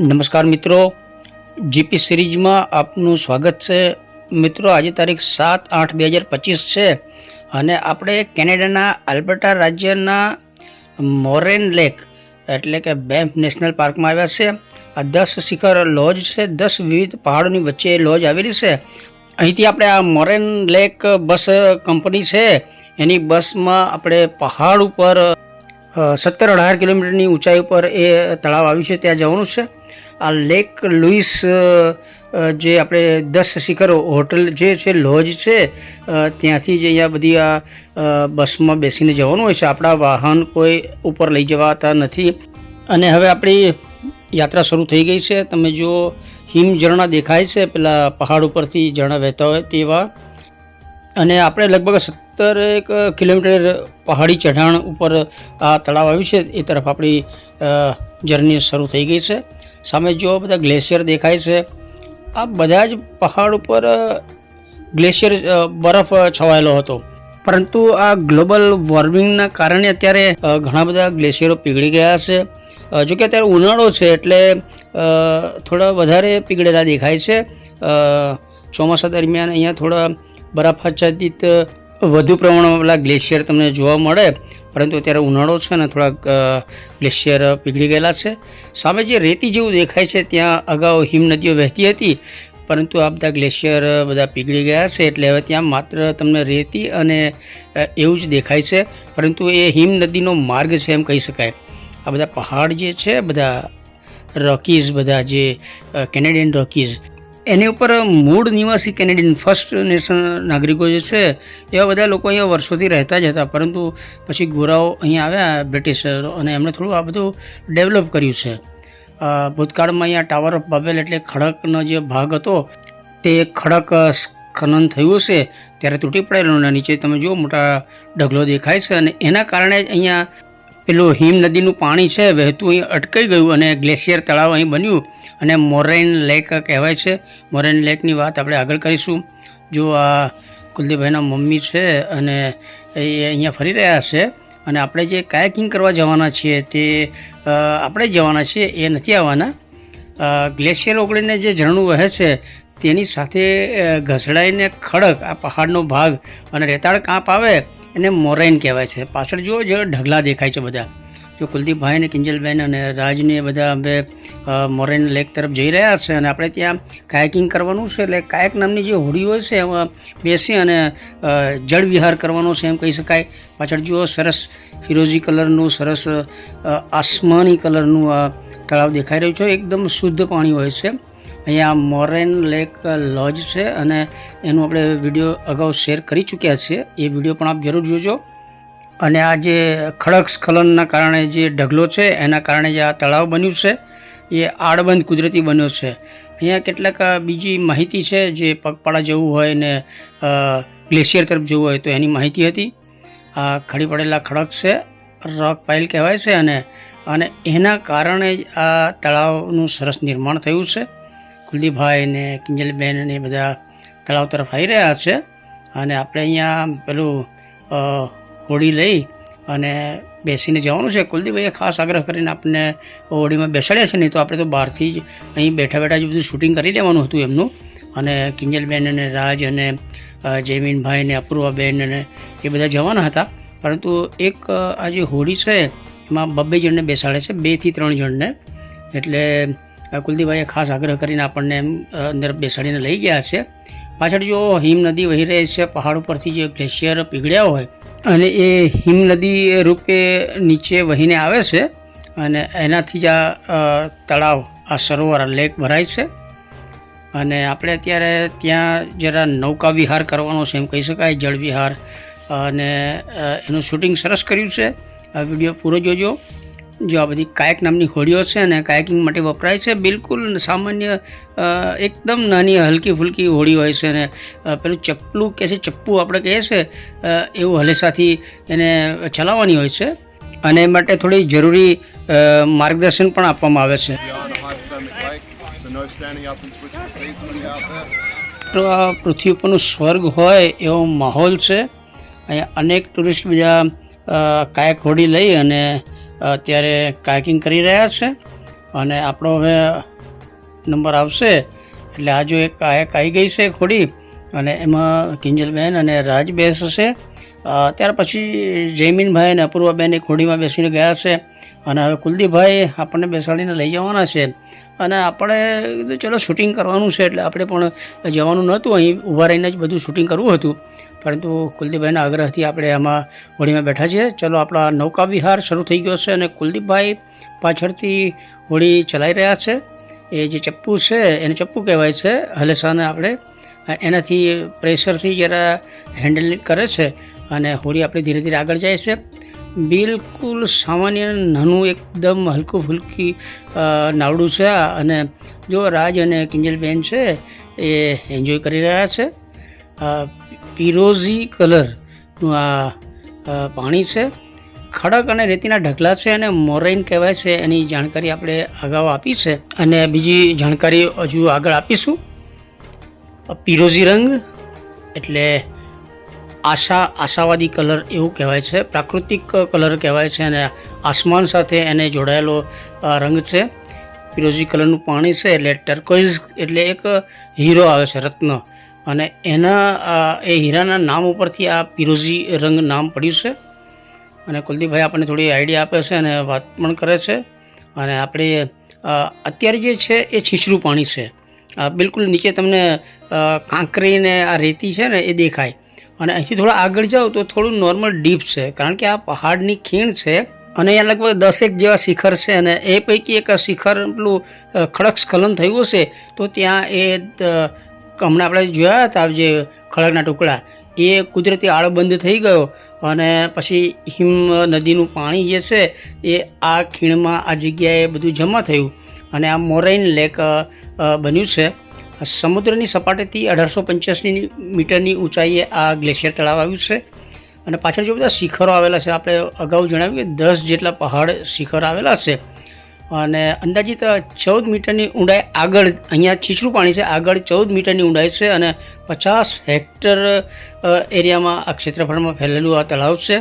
નમસ્કાર મિત્રો. જીપી સિરીઝમાં આપનું સ્વાગત છે. મિત્રો, આજે તારીખ સાત આઠ બે હજાર પચીસ છે અને આપણે કેનેડાના આલ્બર્ટા રાજ્યના મોરેન લેક એટલે કે બેમ્પ નેશનલ પાર્કમાં આવ્યા છે. આ દસ શિખર લોજ છે. દસ વિવિધ પહાડોની વચ્ચે લોજ આવેલી છે. અહીંથી આપણે આ મોરેન લેક બસ કંપની છે. એની બસમાં આપણે પહાડ ઉપર સત્તર અઢાર કિલોમીટરની ઊંચાઈ ઉપર એ તળાવ આવ્યું છે. ત્યાં જવાનું છે. આ લેક લુઈસ જે આપણે દસ શિખરો હોટલ જે છે, લોજ છે ત્યાંથી જે અહીંયા બધી આ બસમાં બેસીને જવાનું હોય છે. આપણા વાહન કોઈ ઉપર લઈ જવાતા નથી. અને હવે આપણી યાત્રા શરૂ થઈ ગઈ છે. તમે જો હિમ ઝરણા દેખાય છે, પેલા પહાડ ઉપરથી ઝરણા વહેતા હોય તેવા. અને આપણે લગભગ સત્તર એક કિલોમીટર પહાડી ચઢાણ ઉપર આ તળાવ આવ્યું છે. એ તરફ આપણી જર્ની શરૂ થઈ ગઈ છે. સામે જો બધા ગ્લેશિયર દેખાય છે. આ બધા જ પહાડ ઉપર ગ્લેશિયર બરફ છવાયેલો હતો. પરંતુ આ ગ્લોબલ વોર્મિંગના કારણે અત્યારે ઘણા બધા ગ્લેશિયરો પીગળી ગયા છે. જો કે અત્યારે ઉનાળો છે એટલે થોડા વધારે પીગળેલા દેખાય છે. ચોમાસા દરમિયાન અહીંયા થોડા બરફાચ્છાદિત વધુ પ્રમાણમાં પેલા ગ્લેશિયર તમને જોવા મળે. પરંતુ અત્યારે ઉનાળો છે ને થોડાક ગ્લેશિયર પીગળી ગયેલા છે. સામે જે રેતી જેવું દેખાય છે, ત્યાં અગાઉ હિમનદીઓ વહેતી હતી, પરંતુ આ બધા ગ્લેશિયર બધા પીગળી ગયા છે, એટલે હવે ત્યાં માત્ર તમને રેતી અને એવું જ દેખાય છે, પરંતુ એ હિમ નદીનો માર્ગ છે એમ કહી શકાય. આ બધા પહાડ જે છે, બધા રોકીઝ, બધા જે કેનેડિયન રોકીઝ એની ઉપર મૂળ નિવાસી કેનેડિયન ફર્સ્ટ નેશન નાગરિકો જે છે, એવા બધા લોકો અહીંયા વર્ષોથી રહેતા જ હતા. પરંતુ પછી ગોરાઓ અહીંયા આવ્યા, બ્રિટિશરો, અને એમણે થોડું આ બધું ડેવલપ કર્યું છે. ભૂતકાળમાં અહીંયા ટાવર ઓફ બાબેલ એટલે ખડકનો જે ભાગ હતો, તે ખડક ખનન થયું છે ત્યારે તૂટી પડેલું અને નીચે તમે જુઓ મોટા ઢગલો દેખાય છે અને એના કારણે જ અહીંયા પેલું હિમ નદીનું પાણી છે, વહેતું અહીં અટકાઈ ગયું અને ગ્લેશિયર તળાવ અહીં બન્યું. અને મોરેન લેક કહેવાય છે. મોરેન લેકની વાત આપણે આગળ કરીશું. જો આ કુલદીપભાઈના મમ્મી છે અને એ અહીંયા ફરી રહ્યા છે અને આપણે જે કાયકિંગ કરવા જવાના છીએ તે આપણે જવાના છીએ એ નથી આવવાના. ગ્લેશિયર ઓગળીને જે ઝરણું વહે છે તેની સાથે ઘસડાઈને ખડક, આ પહાડનો ભાગ અને રેતાળ કાંપ આવે એને મોરેન કહેવાય છે. પાછળ જુઓ જે ઢગલા દેખાય છે બધા. જો કુલદીપભાઈ અને કિંજલબેન અને રાજને બધા અમે મોરેન લેક તરફ જઈ રહ્યા છે અને આપણે ત્યાં કાયકિંગ કરવાનું છે એટલે કાયક નામની જે હોડી હોય છે એમાં બેસી અને જળવિહાર જળ વિહાર કરવાનો છે એમ કહી શકાય. પાછળ જુઓ સરસ ફિરોઝી કલરનું, સરસ આસમાની કલરનું આ તળાવ દેખાઈ રહ્યું છે. એકદમ શુદ્ધ પાણી હોય છે. અહીંયા મોરેન લેક લોજ છે અને એનું આપણે વીડિયો અગાઉ શેર કરી ચૂક્યા છીએ. એ વીડિયો પણ આપ જરૂર જોજો. અને આ જે ખડક સ્ખલનના કારણે જે ઢગલો છે, એના કારણે જે આ તળાવ બન્યું છે, એ આડબંધ કુદરતી બન્યો છે. અહીંયા કેટલાક બીજી માહિતી છે, જે પગપાળા જવું હોય ને ગ્લેશિયર તરફ જવું હોય તો એની માહિતી હતી. આ ખડી પડેલા ખડક છે, રોક પાઇલ કહેવાય છે અને અને એના કારણે જ આ તળાવનું સરસ નિર્માણ થયું છે. કુલદીપભાઈ ને કિંજલબેન ને બધા તળાવ તરફ આવી રહ્યા છે. અને આપણે અહીંયા પેલું હોડી લઈ અને બેસીને જવાનું છે. કુલદીપભાઈએ ખાસ આગ્રહ કરીને આપણને હોડીમાં બેસાડ્યા છે, નહીં તો આપણે તો બહારથી જ અહીં બેઠા બેઠા જ બધું શૂટિંગ કરી લેવાનું હતું એમનું. અને કિંજલબેન અને રાજ અને જયમીનભાઈ ને અપૂર્વાબેન અને એ બધા જવાના હતા. પરંતુ એક આ જે હોડી છે, એમાં બબ્બે જણને બેસાડે છે બેથી ત્રણ જણને. એટલે કુલદીપભાઈએ ખાસ આગ્રહ કરીને આપણને એમ અંદર બેસાડીને લઈ ગયા છે. પાછળ જો હિમ નદી વહી રહી છે, પહાડ ઉપરથી જે ગ્લેશિયર પીગળ્યા હોય અને એ હિમનદી રૂપે નીચે વહીને આવે છે અને એનાથી જ આ તળાવ, આ સરોવર લેક ભરાય છે. અને આપણે અત્યારે ત્યાં જરા નૌકા વિહાર કરવાનો છે એમ કહી શકાય, જળ વિહાર. અને એનું શૂટિંગ સરસ કર્યું છે. આ વીડિયો પૂરો જોજો. જો આ બધી કાયક નામની હોડીઓ છે અને કાયકિંગ માટે વપરાય છે, બિલકુલ સામાન્ય એકદમ નાની હલકી ફુલકી હોડી હોય છે અને પેલું ચપ્પલું કે છે, ચપ્પુ આપણે કહીએ છે એવું હલેસાથી એને ચલાવવાની હોય છે અને એ માટે થોડી જરૂરી માર્ગદર્શન પણ આપવામાં આવે છે. આ પૃથ્વી ઉપરનું સ્વર્ગ હોય એવો માહોલ છે. અહીંયા અનેક ટુરિસ્ટ બીજા કાયક હોડી લઈ અને અત્યારે કાયકિંગ કરી રહ્યા છે અને આપણો હવે નંબર આવશે. એટલે આ જો એક કાયક આવી ગઈ છે ખોડી અને એમાં કિંજલબેન અને રાજ બેસશે હશે. ત્યાર પછી જયમીનભાઈ અને અપૂર્વાબેન એ ખોડીમાં બેસીને ગયા છે અને હવે કુલદીપભાઈ આપણને બેસાડીને લઈ જવાના છે. અને આપણે ચલો શૂટિંગ કરવાનું છે એટલે આપણે પણ જવાનું નહોતું. અહીં ઊભા રહીને જ બધું શૂટિંગ કરવું હતું. પરંતુ કુલદીપભાઈના આગ્રહથી આપણે આમાં હોળીમાં બેઠા છીએ. ચલો, આપણા નૌકા વિહાર શરૂ થઈ ગયો છે અને કુલદીપભાઈ પાછળથી હોળી ચલાવી રહ્યા છે. એ જે ચપ્પુ છે, એને ચપ્પુ કહેવાય છે. હલેસાને આપણે એનાથી પ્રેશરથી જરા હેન્ડલ કરે છે અને હોળી આપણે ધીરે ધીરે આગળ જાય છે. બિલકુલ સામાન્ય નાનું, એકદમ હલકું ફુલકી નાવડું છે અને જો રાજ અને કિંજલબેન છે, એ એન્જોય કરી રહ્યા છે. પીરોઝી કલરનું આ પાણી છે. ખડક અને રેતીના ઢગલા છે અને મોરેન કહેવાય છે. એની જાણકારી આપણે અગાઉ આપી છે. અને બીજી જાણકારી હજુ આગળ આપીશું. પીરોઝી રંગ એટલે આશા, આશાવાદી કલર એવું કહેવાય છે. પ્રાકૃતિક કલર કહેવાય છે અને આસમાન સાથે એને જોડાયેલો રંગ છે. પીરોઝી કલરનું પાણી છે એટલે ટર્કોઇઝ એટલે એક હીરો આવે છે, રત્ન. અને એના એ હીરાના નામ ઉપરથી આ પિરોજી રંગ નામ પડ્યું છે. અને કુલદીપભાઈ આપણને થોડી આઈડિયા આપે છે અને વાત પણ કરે છે. અને આપણે અત્યારે જે છે એ છીછરું પાણી છે. બિલકુલ નીચે તમને કાંકરીને આ રેતી છે ને એ દેખાય. અને અહીંથી થોડા આગળ જાઓ તો થોડું નોર્મલ ડીપ છે, કારણ કે આ પહાડની ખીણ છે. અને અહીંયા લગભગ દસેક જેવા શિખર છે અને એ પૈકી એક શિખર પેલું ખડક સ્ખલન થયું હશે તો ત્યાં એ હમણાં આપણે જોયા હતા જે ખડકના ટુકડા, એ કુદરતી આળબંધ થઈ ગયો અને પછી હિમ નદીનું પાણી જે છે, એ આ ખીણમાં આ જગ્યાએ બધું જમા થયું અને આ મોરેન લેક બન્યું છે. સમુદ્રની સપાટીથી અઢારસો પંચ્યાસી મીટરની ઊંચાઈએ આ ગ્લેશિયર તળાવ આવ્યું છે. અને પાછળ જે બધા શિખરો આવેલા છે, આપણે અગાઉ જણાવ્યું કે દસ જેટલા પહાડ શિખર આવેલા છે. અને અંદાજિત ચૌદ મીટરની ઊંડાઈ આગળ, અહીંયા છીછરું પાણી છે, આગળ ચૌદ મીટરની ઊંડાઈ છે અને પચાસ હેક્ટર એરિયામાં આ ક્ષેત્રફળમાં ફેલેલું આ તળાવ છે.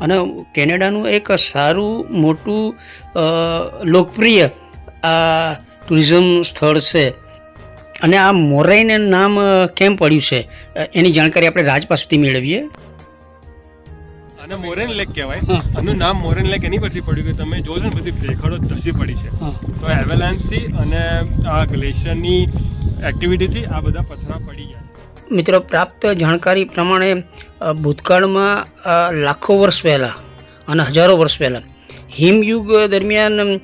અને કેનેડાનું એક સારું, મોટું લોકપ્રિય આ ટુરિઝમ સ્થળ છે. અને આ મોરાઈને નામ કેમ પડ્યું છે? એની જાણકારી આપણે રાજ પાસેથી મેળવીએ. આને મોરેન લેક કહેવાય. આનું નામ મોરેન લેક એની પરથી પડ્યું કે તમે જોશો ને બધી ભેખડો ધસી પડી છે. તો એવેલાન્સથી અને આ ગ્લેશિયરની એક્ટિવિટીથી આ બધા પથરા પડી ગયા. મિત્રો પ્રાપ્ત જાણકારી પ્રમાણે ભૂતકાળમાં લાખો વર્ષ પહેલાં અને હજારો વર્ષ પહેલાં હિમયુગ દરમિયાન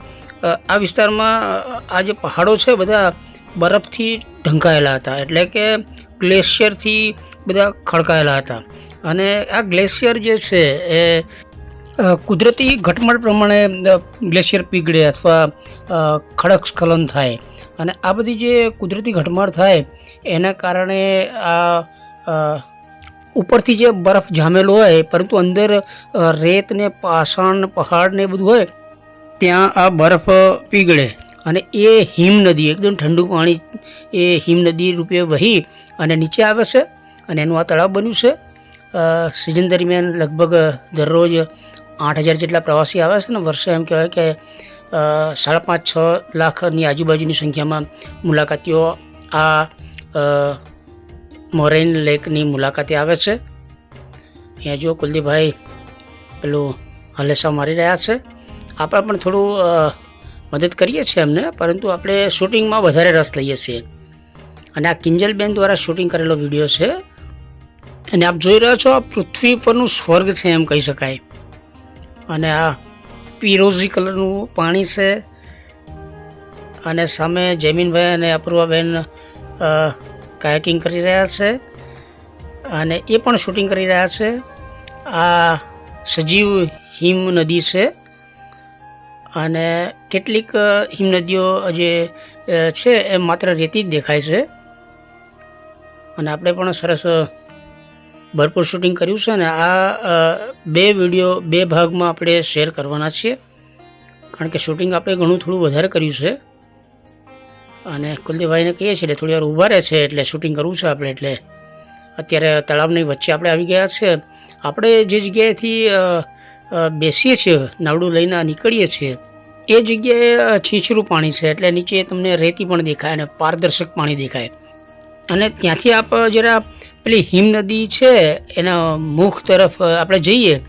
આ વિસ્તારમાં આ જે પહાડો છે બધા બરફથી ઢંકાયેલા હતા. એટલે કે ગ્લેશિયરથી બધા ખડકાયેલા હતા. અને આ ગ્લેશિયર જે છે એ કુદરતી ઘટમળ પ્રમાણે ગ્લેશિયર પીગળે અથવા ખડક સ્ખલન થાય. અને આ બધી જે કુદરતી ઘટમાળ થાય, એના કારણે આ ઉપરથી જે બરફ જામેલો હોય, પરંતુ અંદર રેત ને પાષાણ, પહાડ ને બધું હોય, ત્યાં આ બરફ પીગળે. અને એ હિમ નદી, એકદમ ઠંડુ પાણી એ હિમ નદી રૂપે વહી અને નીચે આવે છે અને એનું આ તળાવ બન્યું છે. સિઝન દરમિયાન લગભગ દરરોજ આઠ હજાર જેટલા પ્રવાસી આવે છે ને વર્ષે એમ કહેવાય કે સાડા પાંચ, છ લાખની આજુબાજુની સંખ્યામાં મુલાકાતીઓ આ મોરેન લેકની મુલાકાતે આવે છે. અહીંયા જો કુલદીપભાઈ પેલું હલેસા મારી રહ્યા છે. આપણે પણ થોડું મદદ કરીએ છીએ એમને, પરંતુ આપણે શૂટિંગમાં વધારે રસ લઈએ છીએ. અને આ કિંજલબેન દ્વારા શૂટિંગ કરેલો વીડિયો છે. અને આપ જોઈ રહ્યા છો, આ પૃથ્વી પરનું સ્વર્ગ છે એમ કહી શકાય. અને આ પીરોઝી કલરનું પાણી છે. અને સામે જમીનભાઈ અને અપૂર્વાબેન કાયાકિંગ કરી રહ્યા છે. અને એ પણ શૂટિંગ કરી રહ્યા છે. આ સજીવ હિમ નદી છે. અને કેટલીક હિમ હિમનદીઓ જે છે, એ માત્ર રેતી જ દેખાય છે. અને આપણે પણ સરસ ભરપૂર શૂટિંગ કર્યું છે અને આ બે વીડિયો, બે ભાગમાં આપણે શેર કરવાના છીએ. કારણ કે શૂટિંગ આપણે ઘણું થોડું વધારે કર્યું છે. અને કુલદીપભાઈને કહીએ છીએ એટલે થોડી વાર ઊભા રહે છે એટલે શૂટિંગ કરવું છે આપણે એટલે અત્યારે તળાવની વચ્ચે આપણે આવી ગયા છે. આપણે જે જગ્યાએથી બેસીએ છીએ, નાવડું લઈને નીકળીએ છીએ, એ જગ્યાએ છીછરું પાણી છે એટલે નીચે તમને રેતી પણ દેખાય અને પારદર્શક પાણી દેખાય. અને ત્યાંથી આપ જરા પેલી હિમ નદી છે, એના મુખ તરફ આપણે જઈએ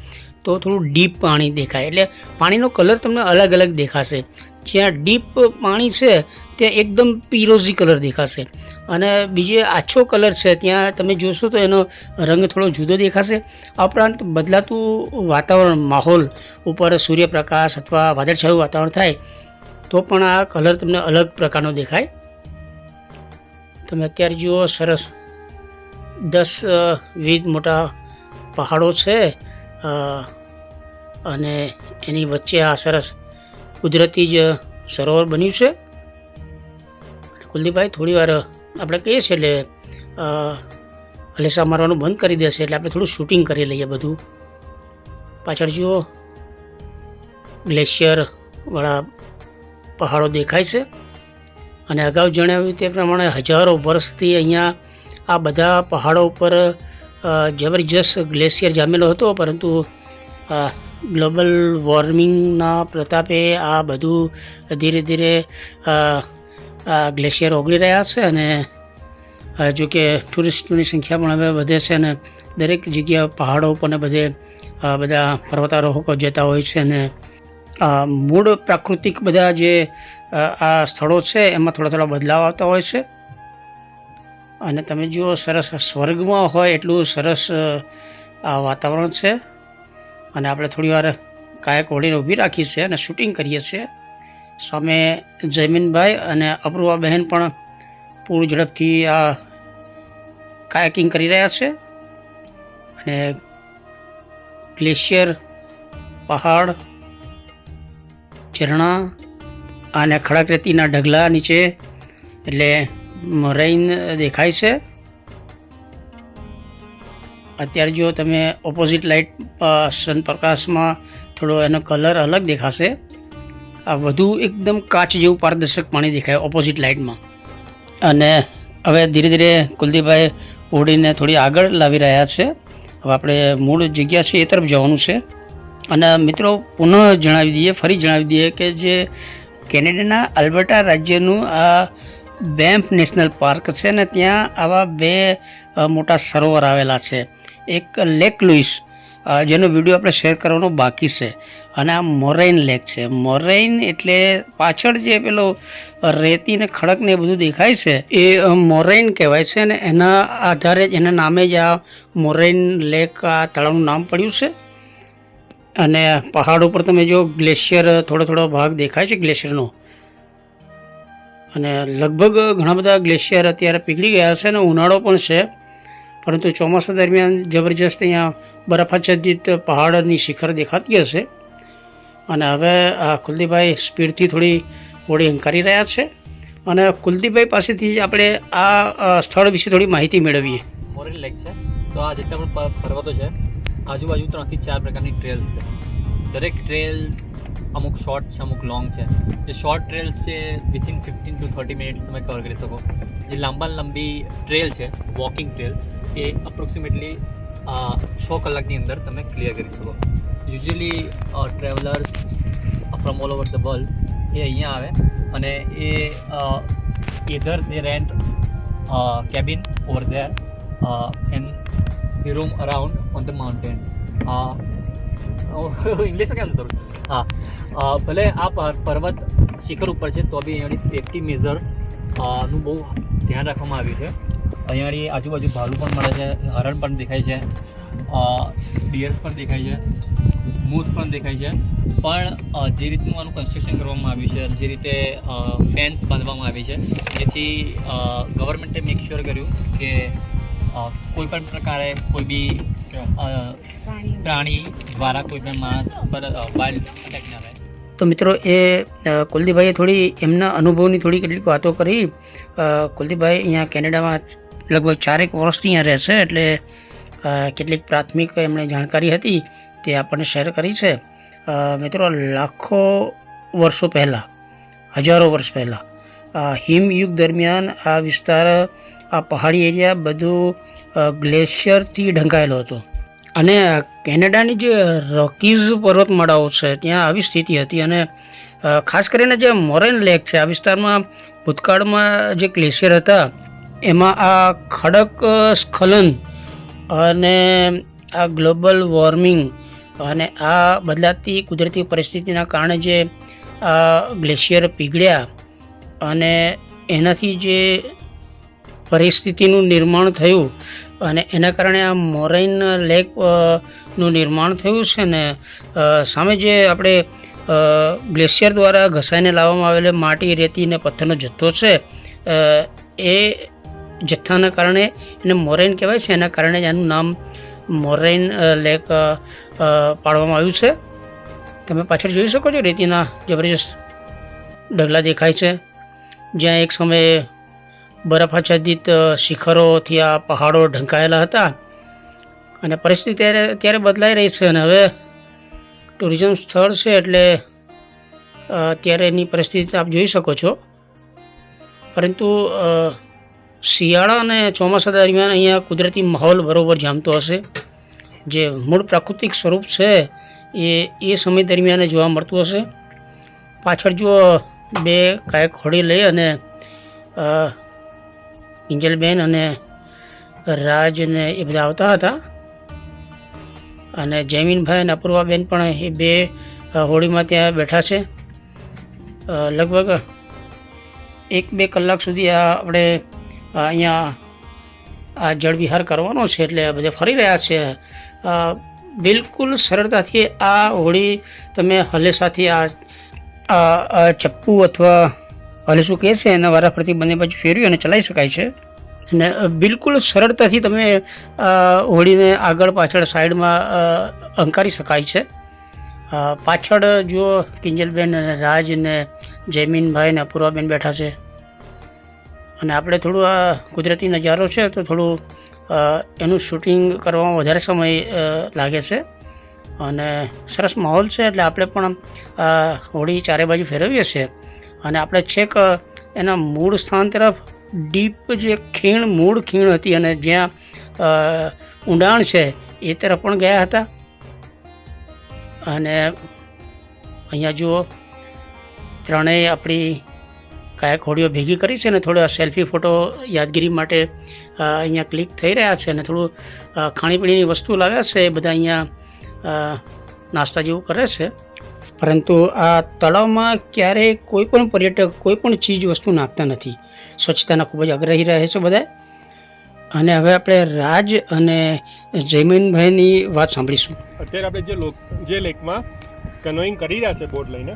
તો થોડું ડીપ પાણી દેખાય. એટલે પાણીનો કલર તમને અલગ અલગ દેખાશે. જ્યાં ડીપ પાણી છે, ત્યાં એકદમ પીરોઝી કલર દેખાશે. અને બીજે આછો કલર છે, ત્યાં તમે જોશો તો એનો રંગ થોડો જુદો દેખાશે. આ ઉપરાંત બદલાતું વાતાવરણ, માહોલ ઉપર સૂર્યપ્રકાશ અથવા વાદળછાયું વાતાવરણ થાય, તો પણ આ કલર તમને અલગ પ્રકારનો દેખાય. તમે અત્યારે જુઓ, સરસ દસ વીસ મોટા પહાડો છે અને એની વચ્ચે આ સરસ કુદરતી જ સરોવર બન્યું છે. કુલદીપભાઈ, થોડી વાર આપણે કહીએ છીએ એટલે હલેસા મારવાનું બંધ કરી દેશે એટલે આપણે થોડું શૂટિંગ કરી લઈએ બધું. પાછળ જુઓ ગ્લેશિયરવાળા પહાડો દેખાય છે. અને અગાઉ જણાવ્યું તે પ્રમાણે હજારો વર્ષથી અહીંયા આ બધા પહાડો ઉપર જબરજસ્ત ગ્લેશિયર જામેલો હતો, પરંતુ ગ્લોબલ વોર્મિંગના પ્રતાપે આ બધું ધીરે ધીરે ગ્લેશિયર ઓગળી રહ્યા છે અને જો કે ટુરિસ્ટોની સંખ્યા પણ હવે વધે છે અને દરેક જગ્યા પહાડો ઉપર ને બધે બધા પર્વતારોહકો જતા હોય છે અને મૂળ પ્રાકૃતિક બધા જે આ સ્થળો છે, એમાં થોડા થોડા બદલાવ આવતા હોય છે. અને તમે જુઓ, સરસ સ્વર્ગમાં હોય એટલું સરસ આ વાતાવરણ છે. અને આપણે થોડી વાર કાયક ઓળીને ઊભી રાખી છે અને શૂટિંગ કરીએ છીએ. સામે જયમીનભાઈ અને અપૂર્વા બહેન પણ પૂર ઝડપથી આ કાયકિંગ કરી રહ્યા છે. અને ગ્લેશિયર, પહાડ, ઝરણા અને ખડક રેતીના ઢગલા નીચે, એટલે મરાઈન દેખાય છે. અત્યારે જો તમે ઓપોઝિટ લાઇટ સનપ્રકાશમાં થોડો એનો કલર અલગ દેખાશે. આ વધુ એકદમ કાચ જેવું પારદર્શક પાણી દેખાય ઓપોઝિટ લાઇટમાં અને હવે ધીરે ધીરે કુલદીપભાઈ ઓડીને થોડી આગળ લાવી રહ્યા છે. હવે આપણે મૂળ જગ્યા છે એ તરફ જવાનું છે. અને મિત્રો પુનઃ જણાવી દઈએ, ફરી જણાવી દઈએ કે જે કેનેડાના આલ્બર્ટા રાજ્યનું આ બેમ્પ નેશનલ પાર્ક છે ને ત્યાં આવા બે મોટા સરોવર આવેલા છે. એક લેક લુઈસ જેનો વીડિયો આપણે શેર કરવાનો બાકી છે. અને આ મોરેઇન લેક છે. મોરેઇન એટલે પાછળ જે પેલો રેતી ને ખડક ને બધું દેખાય છે, એ મોરેઇન કહેવાય છે અને એના આધારે જ એના નામે જ આ મોરેઇન લેક આ તળાવનું નામ પડ્યું છે. અને પહાડ ઉપર તમે જો ગ્લેશિયર, થોડો થોડો ભાગ દેખાય છે ગ્લેશિયરનો. અને લગભગ ઘણા બધા ગ્લેશિયર અત્યારે પીગળી ગયા છે અને ઉનાળો પણ છે. પરંતુ ચોમાસા દરમિયાન જબરજસ્ત અહીંયા બરફાચ્છાદિત પહાડની શિખર દેખાતી હશે. અને હવે આ કુલદીપભાઈ સ્પીડથી થોડી હોળી હંકારી રહ્યા છે. અને કુલદીપભાઈ પાસેથી જ આપણે આ સ્થળ વિશે થોડી માહિતી મેળવીએ. મોરેલ લેક છે. તો આ જેટલા પણ પર્વતો છે. આજુબાજુ ત્રણથી ચાર પ્રકારની ટ્રેલ્સ છે. દરેક ટ્રેલ્સ અમુક શોર્ટ છે, અમુક લોંગ છે. જે શોર્ટ ટ્રેલ્સ છે within fifteen to thirty minutes તમે કવર કરી શકો. જે લાંબા લાંબી ટ્રેલ છે વોકિંગ ટ્રેલ એ અપ્રોક્સિમેટલી છ કલાકની અંદર તમે ક્લિયર કરી શકો. Usually travellers from all over the world એ અહીંયા આવે અને એ either they rent cabin over there and room around on the on ઇંગ્લિશમાં કેમ કરું હા. ભલે આ પર- પર્વત શિખર ઉપર છે, તો બી અહીંયાની સેફટી મેઝર્સનું બહુ ધ્યાન રાખવામાં આવ્યું છે. અહીંયાની આજુબાજુ ભાલુ પણ મળે છે, હરણ પણ દેખાય છે ડિયર્સ પણ દેખાય છે મૂસ પણ દેખાય છે. પણ જે રીતનું આનું કન્સ્ટ્રક્શન કરવામાં આવ્યું છે, જે રીતે ફેન્સ બાંધવામાં આવી છે, જેથી ગવર્મેન્ટે મેક શ્યોર કર્યું કે કોઈ પણ પ્રકારે કોઈ બી પ્રાણી દ્વારા કોઈ પણ માણસ પર વાઇલ્ડ અટેક ના રહે તો મિત્રો એ કુલદીપભાઈએ થોડી એમના અનુભવની થોડી કેટલીક વાતો કરી. કુલદીપભાઈ અહીંયા કેનેડામાં લગભગ ચારેક વર્ષથી અહીંયા રહેશે એટલે કેટલીક પ્રાથમિક એમણે જાણકારી હતી તે આપણને શેર કરી છે. મિત્રો લાખો વર્ષો પહેલાં, હજારો વર્ષ પહેલાં હિમયુગ દરમિયાન આ વિસ્તાર આ પહાડી એરિયા બધું ગ્લેશિયરથી ઢંકાયેલો હતો. અને કેનેડાની જે રોકીઝ પર્વતમાળાઓ છે, ત્યાં આવી સ્થિતિ હતી અને ખાસ કરીને જે મોરેન લેક છે, આ વિસ્તારમાં ભૂતકાળમાં જે ગ્લેશિયર હતા, એમાં આ ખડક સ્ખલન અને આ ગ્લોબલ વોર્મિંગ અને આ બદલાતી કુદરતી પરિસ્થિતિના કારણે જે આ ગ્લેશિયર પીગળ્યા અને એનાથી જે પરિસ્થિતિનું નિર્માણ થયું અને એના કારણે આ મોરાઈન લેકનું નિર્માણ થયું છે ને સામે જે આપણે ગ્લેશિયર દ્વારા ઘસાઈને લાવવામાં આવેલો માટી, રેતી અને પથ્થરનો જથ્થો છે એ જથ્થાના કારણે એને મોરેન કહેવાય છે. એના કારણે જ આનું નામ મોરેન લેક પાડવામાં આવ્યું છે. તમે પાછળ જોઈ શકો છો, રેતીના જબરજસ્ત ઢગલા દેખાય છે. જ્યાં એક સમયે બરફાચ્છાદિત શિખરોથી આ પહાડો ઢંકાયેલા હતા અને પરિસ્થિતિ ત્યારે ત્યારે બદલાઈ રહી છે અને હવે ટુરિઝમ સ્થળ છે એટલે અત્યારે એની પરિસ્થિતિ આપ જોઈ શકો છો. પરંતુ શિયાળા અને ચોમાસા દરમિયાન અહીંયા કુદરતી માહોલ બરોબર જામતો હશે. જે મૂળ પ્રાકૃતિક સ્વરૂપ છે એ એ સમય દરમિયાન જોવા મળતું હશે. પાછળ જુઓ, બે કાયક હોડી લઈ અને કિંજલબેન અને રાજ ને એ બધા આવતા હતા. અને જૈમિનભાઈ અને અપૂર્વાબેન પણ એ બે હોળીમાં ત્યાં બેઠા છે. લગભગ એક બે કલાક સુધી આ આપણે અહીંયા આ જળવિહાર કરવાનો છે એટલે બધે ફરી રહ્યા છે. બિલકુલ સરળતાથી આ હોળી તમે હલેસાથી આ ચપ્પુ અથવા હલેસું કહે છે, એના વારાફરતી બંને બાજુ ફેરવી અને ચલાવી શકાય છે? અને બિલકુલ સરળતાથી તમે હોળીને આગળ પાછળ સાઈડમાં અંકારી શકાય છે. પાછળ જુઓ, કિંજલબેન અને રાજ ને જયમીનભાઈ ને અપૂર્વાબેન બેઠા છે. અને આપણે થોડું આ કુદરતી નજારો છે, તો થોડું એનું શૂટિંગ કરવામાં વધારે સમય લાગે છે. અને સરસ માહોલ છે, એટલે આપણે પણ હોળી ચારે બાજુ ફેરવીએ છીએ. અને આપણે છેક એના મૂળ સ્થાન તરફ ડીપ જે ખીણ, મૂળ ખીણ હતી અને જ્યાં ઊંડાણ છે, એ તરફ પણ ગયા હતા. અને અહીંયા જુઓ, ત્રણેય આપણી કાયક હોડીઓ ભેગી કરી છે ને થોડા સેલ્ફી ફોટો યાદગીરી માટે અહીંયા ક્લિક થઈ રહ્યા છે અને થોડું ખાણીપીણીની વસ્તુ લાવ્યા છે એ બધા અહીંયા નાસ્તા જેવું કરે છે. પરંતુ આ તળાવમાં ક્યારેય કોઈ પણ પર્યટક કોઈ પણ ચીજ વસ્તુ નાખતા નથી. સ્વચ્છતાના ખૂબ જ આગ્રહી રહે છે બધા અને હવે આપણે રાજ અને જયમીનભાઈની વાત સાંભળીશું. અત્યારે આપણે જે લોક, જે લેકમાં કનોઈંગ કરી રહ્યા છે બોટ લઈને,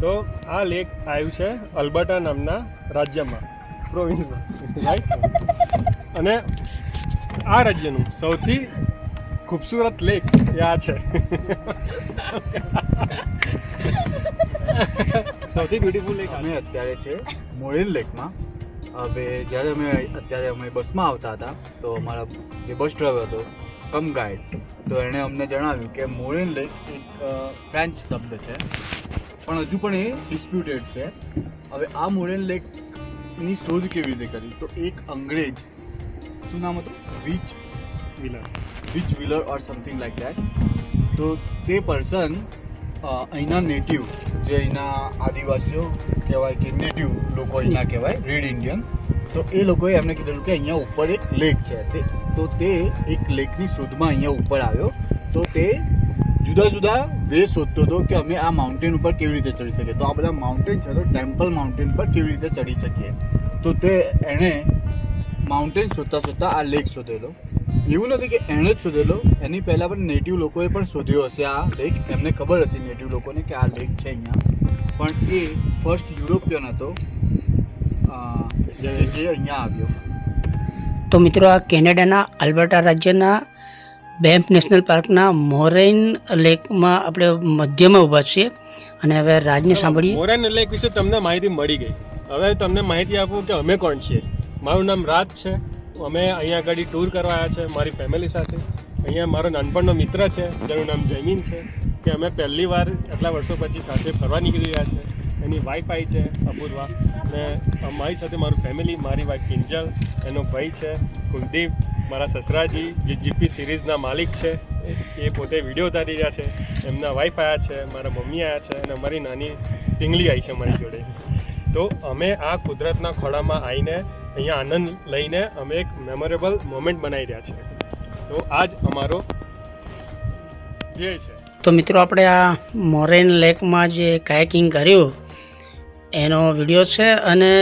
તો આ લેક આવ્યું છે અલ્બર્ટા નામના રાજ્યમાં પ્રોવિન્સમાં રાઈટ અને આ રાજ્યનું સૌથી ખૂબસૂરત લેક એ આ છે. સૌથી બ્યુટીફુલ લેક અમે અત્યારે છે મોરેલ લેકમાં હવે જ્યારે અમે અત્યારે અમે બસમાં આવતા હતા તો અમારા જે બસ ડ્રાઈવર હતો કમ ગાઈડ તો એણે અમને જણાવ્યું કે મોરેલ લેક એક ફ્રેન્ચ શબ્દ છે. પણ હજુ પણ એ ડિસ્પ્યુટેડ છે. હવે આ મોરેલ લેકની શોધ કેવી રીતે કરી? તો એક અંગ્રેજ શું નામ હતું? Which Wheeler which Wheeler or something like that તો તે પર્સન અહીંના નેટિવ જે અહીંના આદિવાસીઓ કહેવાય કે નેટિવ લોકો અહીંના કહેવાય રેડ ઇન્ડિયન તો એ લોકોએ એમને કીધેલું કે અહીંયા ઉપર એક લેક છે. તે, તો તે એક લેકની શોધમાં અહીંયા ઉપર આવ્યો. તો તે જુદા જુદા વે શોધતો હતો કે અમે આ માઉન્ટેન ઉપર કેવી રીતે ચડી શકીએ. તો આ બધા માઉન્ટેન છે તો ટેમ્પલ માઉન્ટેન પર કેવી રીતે ચડી શકીએ. તો તે એણે માઉન્ટેન શોધતા શોધતા આ લેક શોધેલો. એવું નથી કે એણે જ શોધેલો. એની પહેલાં પણ નેટિવ લોકોએ પણ શોધ્યો હશે આ લેક એમને ખબર હતી નેટિવ લોકોને કે આ લેક છે અહીંયા. પણ એ ફર્સ્ટ યુરોપિયન હતો જે અહીંયા આવ્યો. તો મિત્રો આ કેનેડાના આલ્બર્ટા રાજ્યના બેમ્પ નેશનલ પાર્કના મોરેન લેકમાં આપણે મધ્યમાં ઊભા છીએ. અને હવે રાજને સાંભળીએ. મોરેન લેક વિશે તમને માહિતી મળી ગઈ. હવે તમને માહિતી આપું કે અમે કોણ છીએ? મારું નામ રાજ છે. અમે અહીંયા આગળ ટૂર કરવા આવ્યા છે, મારી ફેમિલી સાથે. અહીંયા મારો નાનપણનો મિત્ર છે, જેનું નામ જયમીન છે, કે અમે પહેલી વાર આટલા વર્ષો પછી સાથે ફરવા નીકળી રહ્યા છે. એની વાઈફ આવી છે, અપૂર્વા. અને મારી સાથે મારું ફેમિલી મારી વાઈફ કિંજલ, એનો ભાઈ છે, કુલદીપ, મારા સસરાજી, જે જીપી સિરીઝના માલિક છે, એ પોતે વીડિયો ઉતારી રહ્યા છે. એમના વાઈફ આવ્યા છે, મારા મમ્મી આવ્યા છે, અને અમારી નાની ટીંગલી આવી છે મારી જોડે. તો અમે આ કુદરતના ખોળામાં આવીને અહીંયા આનંદ લઈને અમે એક મેમોરેબલ મોમેન્ટ બનાવી રહ્યા છીએ. તો આ જ અમારો ધ્યેય છે. તો મિત્રો આપણે આ મોરેન લેકમાં જે કાયકિંગ કર્યું, એનો વીડિયો છે અને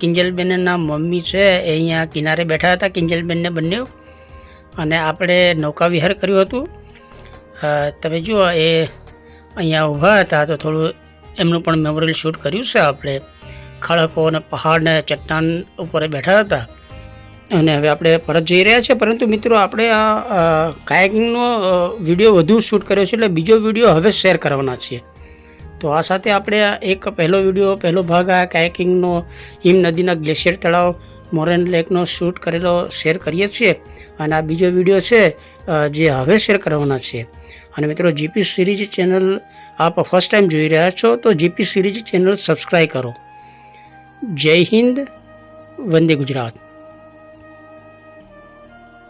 કિંજલબેનના મમ્મી છે, એ અહીંયા કિનારે બેઠા હતા, કિંજલબેનને બંને. અને આપણે નૌકા વિહાર કર્યું હતું. તમે જુઓ, એ અહીંયા ઊભા હતા તો થોડું એમનું પણ મેમોરિયલ શૂટ કર્યું છે આપણે. ખડકો અને પહાડને ચટ્ટાન ઉપર બેઠા હતા. અને હવે આપણે પરત જઈ રહ્યા છીએ પરંતુ મિત્રો, આપણે આ કાયકિંગનો વીડિયો વધુ શૂટ કર્યો છે એટલે બીજો વીડિયો હવે શેર કરવાના છીએ. તો આ સાથે આપણે એક પહેલો વીડિયો, પહેલો ભાગ આ કાયકિંગનો હિમ નદીના ગ્લેશિયર તળાવ, મોરેન લેકનો શૂટ કરેલો શેર કરીએ છીએ. અને આ બીજો વીડિયો છે જે હવે શેર કરવાના છે અને મિત્રો, જીપી સિરીઝ ચેનલ આપ ફર્સ્ટ ટાઈમ જોઈ રહ્યા છો તો જીપી સિરીઝ ચેનલ સબસ્ક્રાઈબ કરો. જય હિન્દ વંદે ગુજરાત.